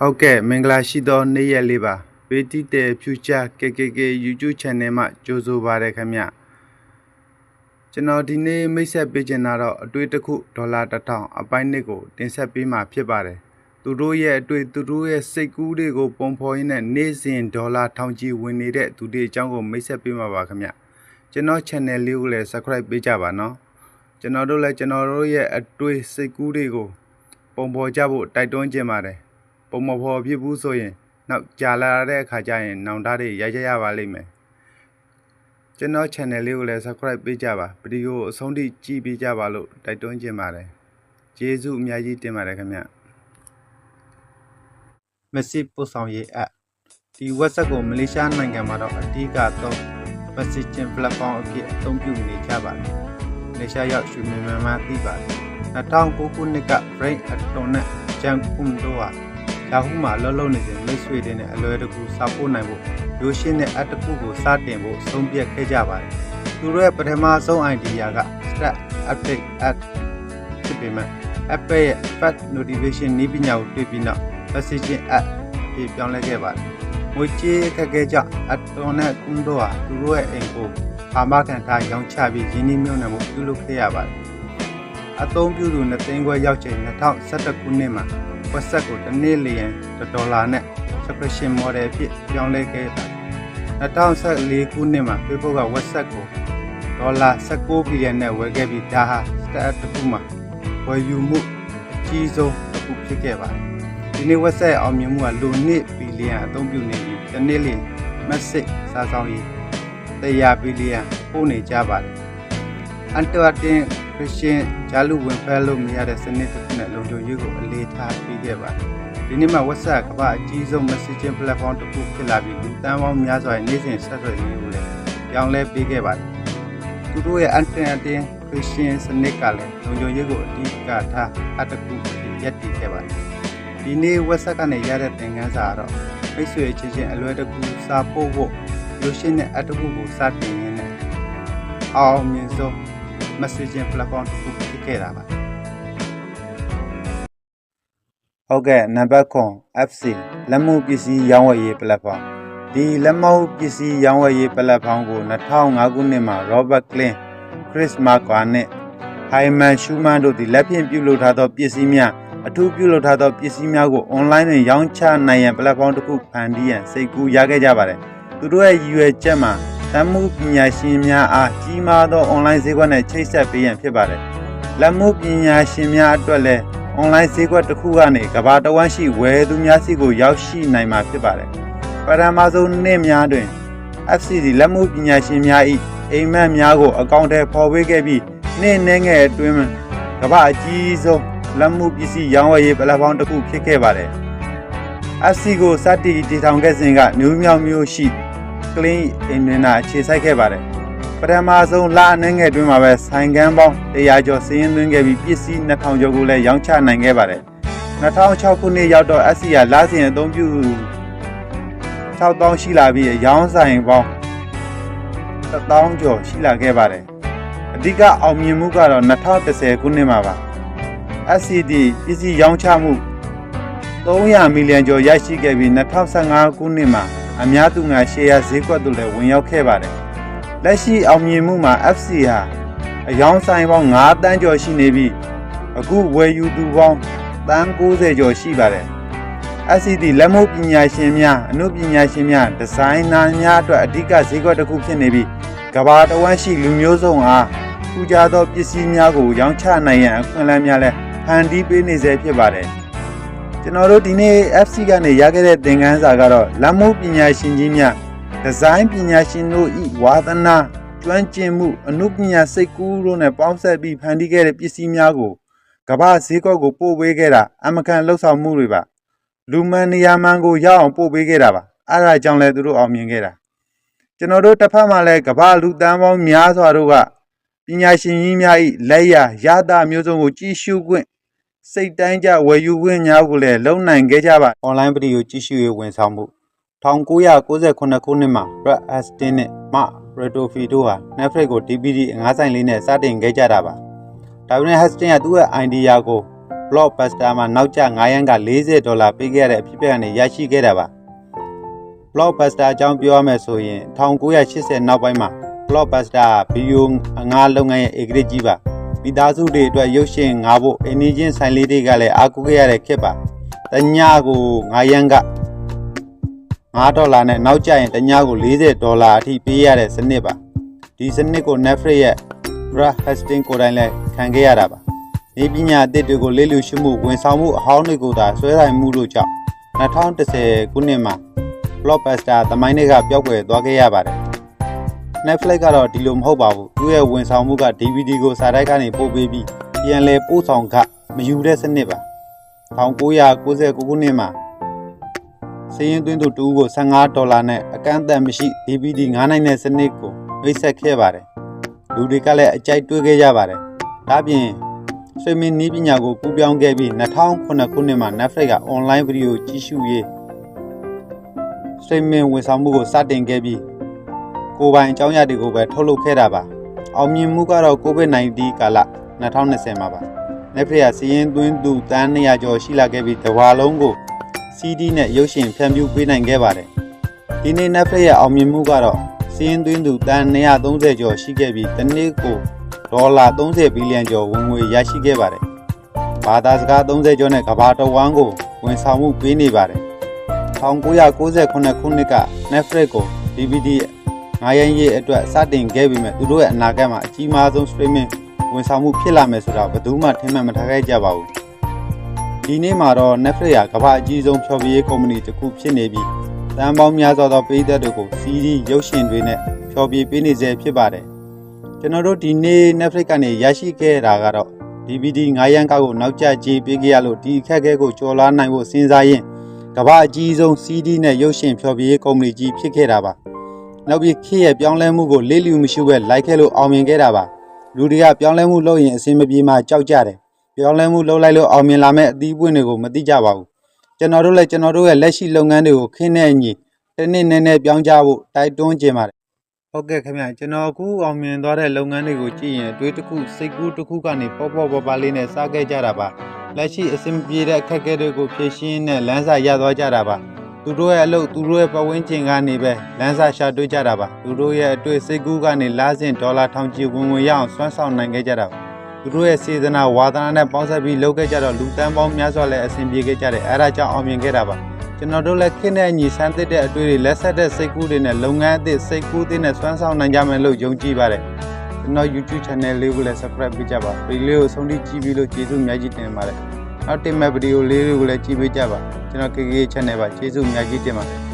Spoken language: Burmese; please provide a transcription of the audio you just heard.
ဟုတ်ကဲ့မင်္ဂလာရှိသောနေ့ရက်လေးပါပေတီတဲ Future KKK YouTube Channel မှာကြိုဆိုပါရခင်ဗျကျွန်တော်ဒီနေ့မိတ်ဆက်ပေးချင်တာတော့အတွေ့တစ်ခုဒေါ်လာ1000အပိုင်းနှစ်ကိုတင်ဆက်ပေးမှာဖြစ်ပါတယ်သူတို့ရဲ့အတွေ့သူတို့ရဲ့စိတ်ကူးတွေကိုပုံဖော်ရင်းနဲ့နေ့စဉ်ဒေါ်လာထောင်ချီဝင်နေတဲ့သူတွေအကြောင်းကိုမိတ်ဆက်ပေးမှာပါခင်ဗျကျွန်တော် channel လေးကိုလည်း subscribe ပေးကြပါနော်ကျွန်တော်တို့လည်းကျွန်တော်တို့ရဲ့အတွေ့စိတ်ကူးတွေကိုပုံဖော်ကြဖို့တိုက်တွန်းခြင်းပါတယ် ပုံမဖော်ဖြစ်ဘူးဆိုရင် နောက်ကြာလာတဲ့အခါကျရင်နောင်တတွေရိုက်ကြရပါလိမ့်မယ်ကျွန်တော် channel လေးကိုလည်း subscribe ပေးကြပါဗီဒီယိုအဆုံးထိကြည့်ပေးကြပါလို့တိုက်တွန်းချင်ပါတယ်ကျေးဇူးအများကြီးတင်ပါတယ်ခင်ဗျ message ပို့ဆောင်ရေး app ဒီ WhatsApp ကိုမလေးရှားနိုင်ငံမှာတော့အဓိကတော့ messaging platform အဖြစ်အသုံးပြုနေကြပါတယ်မလေးရှားရောက်ရွှေမြန်မာမှာသိပါတယ်2009ခုနှစ်က Brain Atom နဲ့ Jang Kum တို့ဟာ Yahoo မှာအလုပ်လုပ်နေစဉ်မိတ်ဆွေတွေနဲ့အလွယ်တကူစာပို့နိုင်ဖို့ရိုးရှင်းတဲ့အတစ်ခုကိုစတင်ဖို့ဆုံးဖြတ်ခဲ့ကြပါတယ်။သူတို့ရဲ့ပထမဆုံး idea က Start Update App ဖြစ်ပေမဲ့ Apple ရဲ့ Fast Notification နည်းပညာကိုတွေ့ပြီးနောက် Messaging App အဖြစ်ပြောင်းလဲခဲ့ပါတယ်။ငွေကြေးအခက်အခဲကြောင့် Atom နဲ့ Kum တို့ဟာသူတို့ရဲ့အိမ်ကိုအာမခံထားရောင်းချပြီးရင်းနှီးမြှုပ်နှံမှုပြုလုပ်ခဲ့ရပါတယ်။အသုံးပြုသူ2သိန်းခွဲရောက်ချိန်2011ခုနှစ်မှာ WhatsApp ကိုတစ်နေ့လျင်ဒေါ်လာနဲ့ subscription model အဖြစ်ပြောင်းလဲခဲ့တာ2014ခုနှစ်မှာ Facebook က WhatsApp ကိုဒေါ်လာ19ဘီလီယံနဲ့ဝယ်ခဲ့ပြီးဒါဟာ start တစ်ခုမှာဝယ်ယူမှုအကြီးဆုံးတစ်ခုဖြစ်ခဲ့ပါတယ်ဒီနေ့ WhatsApp ရဲ့အောင်မြင်မှုကလူနှစ်ဘီလီယံအသုံးပြုနေပြီးတစ်နေ့လျင် message စာဆောင်ရေး100ဘီလီယံပို့နေကြပါတယ် Antarctic Christian ဂျာလူဝင်ဖက်လို့မရတဲ့စနစ်တစ်ခုနဲ့လုံခြုံရေးကိုအလေးထားပြီးခဲ့ပါတယ်။ဒီနေ့မှာ WhatsApp ကမ္ဘာအကြီးဆုံး messaging platform တစ်ခုဖြစ်လာပြီးလူတန်းပေါင်းများစွာရဲ့နေ့စဉ်ဆက်သွယ်ရေးကိုလည်းပြောင်းလဲပေးခဲ့ပါတယ်။သူတို့ရဲ့ Antarctic Christian စနစ်ကလည်းလုံခြုံရေးကိုအဓိကထားအတစ်ခုရပ်တည်ခဲ့ပါတယ်။ဒီနေ့ WhatsApp ကနေရတဲ့သင်ခန်းစာကတော့မိတ်ဆွေချင်းချင်းအလွယ်တကူစာပို့ဖို့ရုပ်ရှင်နဲ့အတခုကိုစတင်ရင်းနဲ့အောင်မြင်ဆုံး messaging platform တစ်ခုဖြစ်ခဲ့တာပါဟုတ်ကဲ့နံပါတ်9 FC လက်မှုပစ္စည်းရောင်းဝယ်ရေး platform ဒီလက်မှုပစ္စည်းရောင်းဝယ်ရေး platform ကို2005ခုနှစ်မှာ Robert Klein, Chris Marquardt နဲ့ Hyman Schumann တို့သည်လက်ဖြင့်ပြုလုပ်ထားသောပစ္စည်းများအထူးပြုလုပ်ထားသောပစ္စည်းများကို online တွင်ရောင်းချနိုင်ရန် platform တစ်ခုဖန်တီးရန်စိတ်ကူးရခဲ့ကြပါတယ်သူတို့ရဲ့ရည်ရွယ်ချက်မှာ တမ်းမှုပညာရှင်များအားကြီးမားသော online ဈေးကွက်နဲ့ချိတ်ဆက်ပေးရန်ဖြစ်ပါတယ်။လက်မှုပညာရှင်များအတွက်လည်း online ဈေးကွက်တစ်ခုကနေကမ္ဘာတစ်ဝန်းရှိဝယ်သူများစီကိုရောက်ရှိနိုင်မှာဖြစ်ပါတယ်။ပထမဆုံးနေ့များတွင် FCD လက်မှုပညာရှင်များ၏အိမ်မက်များကိုအကောင့်ထဲပေါ်ပေးခဲ့ပြီးနေ့နှဲငယ်အတွင်းကမ္ဘာအကြီးဆုံးလက်မှုပစ္စည်းရောင်းဝယ်ရေးပလက်ဖောင်းတစ်ခုဖြစ်ခဲ့ပါတယ်။ FC ကိုစတင်တည်ထောင်ခဲ့စဉ်ကနယူးမြောက်မြို့ရှိ ကလင်းအင်မင်နာအခြေစိုက်ခဲ့ပါတယ်ပထမဆုံးလအနှဲငယ်တွင်မှာပဲဆိုင်ကန်းပေါင်း100ကျော်စည်ရင်းသွင်းခဲ့ပြီးပစ္စည်း2000ကျော်ကိုလည်းရောင်းချနိုင်ခဲ့ပါတယ်2006ခုနှစ်ရောက်တော့ SCR လစဉ်အသုံးပြု6000ရှိလာပြီးရောင်းဆိုင်ပေါင်း1000ကျော်ရှိလာခဲ့ပါတယ်အဓိကအောင်မြင်မှုကတော့2010ခုနှစ်မှာပါ SCD ပစ္စည်းရောင်းချမှု300မီလီယံကျော်ရရှိခဲ့ပြီး2015ခုနှစ်မှာ အများသူငါရှယ်ယာဈေးကွက်သို့လည်းဝင်ရောက်ခဲ့ပါတယ်။လက်ရှိအောင်မြင်မှုမှာ FC ဟာအယောင်ဆိုင်ပေါင်း9တန်းကျော်ရှိနေပြီးအခုဝယ်ယူသူပေါင်းတန်း90ကျော်ရှိပါတယ်။ SCD လက်မှုပညာရှင်များအမှုပညာရှင်များဒီဇိုင်နာများအတွက်အဓိကဈေးကွက်တစ်ခုဖြစ်နေပြီးကဘာတဝန်းရှိလူမျိုးစုံအားထူးခြားသောပစ္စည်းများကိုရောင်းချနိုင်ရန်အခွင့်အလမ်းများလည်းဖန်တီးပေးနေစေဖြစ်ပါတယ်။ ကျွန်တော်တို့ဒီနေ့ FC ကနေရခဲ့တဲ့သင်ခန်းစာကတော့လက်မှုပညာရှင်ကြီးများဒီဇိုင်းပညာရှင်တို့ဤဝါသနာကျွမ်းကျင်မှုအမှုပညာစိတ်ကူးတို့နဲ့ပေါင်းဆက်ပြီးဖန်တီးခဲ့တဲ့ပစ္စည်းများကိုကမ္ဘာဈေးကွက်ကိုပို့ပေးခဲ့တာအမကန်လှုပ်ဆောင်မှုတွေပါလူမှန်နေရာမှန်ကိုရောက်အောင်ပို့ပေးခဲ့တာပါအဲ့ဒါကြောင့်လဲသူတို့အောင်မြင်ခဲ့တာကျွန်တော်တို့တစ်ဖက်မှာလဲကမ္ဘာလူတန်းပေါင်းများစွာတို့ကပညာရှင်ကြီးများဤလက်ရရတာမျိုးစုံကိုကြည်ရှုခွင့် စိတ်တိုင်းကြဝယ်ယူခွင့်များကိုလည်းလုံနိုင်ခဲ့ကြပါအွန်လိုင်းဗီဒီယိုကြည့်ရှုရေးဝန်ဆောင်မှု1998ခုနှစ်မှာ Red Aston နဲ့ Mark Redofi တို့ဟာ Netflix ကို DVD ငါးဆိုင်လေးနဲ့စတင်ခဲ့ကြတာပါဒါပေမဲ့ Hastings ကသူ့ရဲ့ idea ကို blockbuster မှာနောက်ကျ9ရန်က40ဒေါ်လာပေးခဲ့ရတဲ့အဖြစ်အပျက်ကနေရရှိခဲ့တာပါ blockbuster အကြောင်းပြောရမယ်ဆိုရင်1980နောက်ပိုင်းမှာ blockbuster ဗီဒီယိုငါးလုပ်ငန်းရဲ့ A grade ကြီးပါ မိသားစုတွေအတွက်ရုပ်ရှင်ငါးဖို့အင်းကြီးချင်းဆိုင်လေးတွေကလည်းအားကိုးခဲ့ရတဲ့ခေတ်ပါတညကို9ရန်က9ဒေါ်လာနဲ့နောက်ကျရင်တညကို40ဒေါ်လာအထိပေးရတဲ့စနစ်ပါဒီစနစ်ကို Netflix ရဲ့ Brad Hastings ကိုယ်တိုင်လည်းခံခဲ့ရတာပါဒီပညာအသစ်တွေကိုလေ့လာရှုမှုဝန်ဆောင်မှုအဟောင်းတွေကိုသာဆွဲဆိုင်မှုလို့ကြောင့်2010ခုနှစ်မှာ blockbuster သမိုင်းတွေကပျောက်ကွယ်သွားခဲ့ရပါတယ် Netflix ကတော့ဒီလိုမဟုတ်ပါဘူးသူ့ရဲ့ဝန်ဆောင်မှုက DVD ကိုစာတိုက်ကနေပို့ပေးပြီးပြန်လည်ပို့ဆောင်ကမယူတဲ့စနစ်ပါ1999ခုနှစ်မှာစည်ရင်သွင်းသူတူကို15ဒေါ်လာနဲ့အကန့်အသတ်မရှိ DVD 9နိုင်တဲ့စနစ်ကိုမိတ်ဆက်ခဲ့ပါတယ်လူတွေကလည်းအကြိုက်တွေ့ခဲ့ကြပါတယ်ဒါပြင်ဆွေမင်းနည်းပညာကိုကူးပြောင်းခဲ့ပြီး2009ခုနှစ်မှာ Netflix က online video ကြည့်ရှုရေး streaming ဝန်ဆောင်မှုကိုစတင်ခဲ့ပြီး ကိုယ်ပိုင်အကြောင်းအရာတွေကိုပဲထုတ်လုပ်ခဲ့တာပါအောင်မြင်မှုကတော့ COVID-19 ကာလ2020မှာပါ Netflix ကစီးရင်သွင်းသူတန်း200ကျော်ရှိလာခဲ့ပြီးတစ်ဝါလုံးကို CD နဲ့ရုပ်ရှင်ဖြန့်ဖြူးပေးနိုင်ခဲ့ပါတယ်ဒီနေ့ Netflix ရဲ့အောင်မြင်မှုကတော့စီးရင်သွင်းသူတန်း230ကျော်ရှိခဲ့ပြီးတစ်နေ့ကိုဒေါ်လာ30ဘီလီယံကျော်ဝင်ငွေရရှိခဲ့ပါတယ်ဘာသာစကား30ကျော်နဲ့ကမ္ဘာတစ်ဝန်းကိုဝန်ဆောင်မှုပေးနေပါတယ်1998ခုနှစ်က Netflix ကို DVD ငါးရန်ရေးအတွက်စတင်ခဲ့ပြီးမြဲသူတို့ရဲ့အနာဂတ်မှာအကြီးမားဆုံး streaming ဝန်ဆောင်မှုဖြစ်လာမယ်ဆိုတာဘယ်သူမှထင်မှတ်မထားခဲ့ကြပါဘူးဒီနေ့မှာတော့ Netflix ကကမ္ဘာအကြီးဆုံးဖျော်ဖြေရေးကုမ္ပဏီတစ်ခုဖြစ်နေပြီးတန်ပေါင်းများစွာသောပရိသတ်တွေကို CD ရုပ်ရှင်တွေနဲ့ဖျော်ဖြေပေးနေစေဖြစ်ပါတယ်ကျွန်တော်တို့ဒီနေ့ Netflix ကနေရရှိခဲ့တာကတော့ DVD 9ရန်ကောက်ကိုနောက်ကျကြေးပေးခဲ့ရလို့ဒီအခက်အခဲကိုကျော်လွှားနိုင်ဖို့စဉ်းစားရင်းကမ္ဘာအကြီးဆုံး CD နဲ့ရုပ်ရှင်ဖျော်ဖြေရေးကုမ္ပဏီကြီးဖြစ်ခဲ့တာပါ။ နောက်ပြီးခေတ်ရဲ့ပြောင်းလဲမှုကိုလေးလျူမရှိပဲလိုက်ခဲ့လို့အောင်မြင်ခဲ့တာပါ။လူတွေကပြောင်းလဲမှုလုပ်ရင်အဆင်မပြေမှကြောက်ကြတယ်။ပြောင်းလဲမှုလုပ်လိုက်လို့အောင်မြင်လာမဲ့အသီးပွင့်တွေကိုမသိကြပါဘူး။ကျွန်တော်တို့လည်းကျွန်တော်တို့ရဲ့လက်ရှိလုပ်ငန်းတွေကိုခင်းတဲ့အညီတစ်နှစ်နဲ့နဲ့ပြောင်းကြဖို့တိုက်တွန်းခြင်းပါတယ်။ဟုတ်ကဲ့ခင်ဗျာကျွန်တော်အခုအောင်မြင်သွားတဲ့လုပ်ငန်းတွေကိုကြည့်ရင်အတွေးတစ်ခုစိတ်ကူးတစ်ခုကနေပေါ့ပေါ့ပါပါလေးနဲ့စားခဲ့ကြတာပါ။လက်ရှိအဆင်ပြေတဲ့အခက်အခဲတွေကိုဖြေရှင်းနဲ့လမ်းစာရသွားကြတာပါ သူတို့ရဲ့အလုပ်သူတို့ရဲ့ပတ်ဝန်းကျင်ကနေပဲလမ်းစာရှာတွေ့ကြတာပါသူတို့ရဲ့အတွေ့စိတ်ကူးကနေလာစဉ်ဒေါ်လာထောင်ချီဝင်ဝင်ရအောင်စွမ်းဆောင်နိုင်ခဲ့ကြတာပါသူတို့ရဲ့စေတနာဝါသနာနဲ့ပေါင်းစပ်ပြီးလုပ်ခဲ့ကြတော့လူတန်းပေါင်းများစွာလည်းအဆင်ပြေခဲ့ကြတယ်အဲဒါကြောင့်အောင်မြင်ခဲ့တာပါကျွန်တော်တို့လည်းခင်းတဲ့အညီဆန်းသစ်တဲ့အတွေ့တွေလက်ဆက်တဲ့စိတ်ကူးတွေနဲ့လုပ်ငန်းအသစ်စိတ်ကူးသစ်နဲ့စွမ်းဆောင်နိုင်ကြမယ်လို့ယုံကြည်ပါတယ်ကျွန်တော် YouTube channel လေးကိုလည်း subscribe ပေးကြပါဗီဒီယိုကိုဆုံးဖြတ်ကြည့်ပြီးလို့ကျေးဇူးအများကြီးတင်ပါတယ် နောက်တင်မဲ့ဗီဒီယိုလေးတွေကိုလည်းကြည့်ပေးကြပါကျွန်တော် KK channel ပါကျေးဇူးအများကြီးတင်ပါတယ်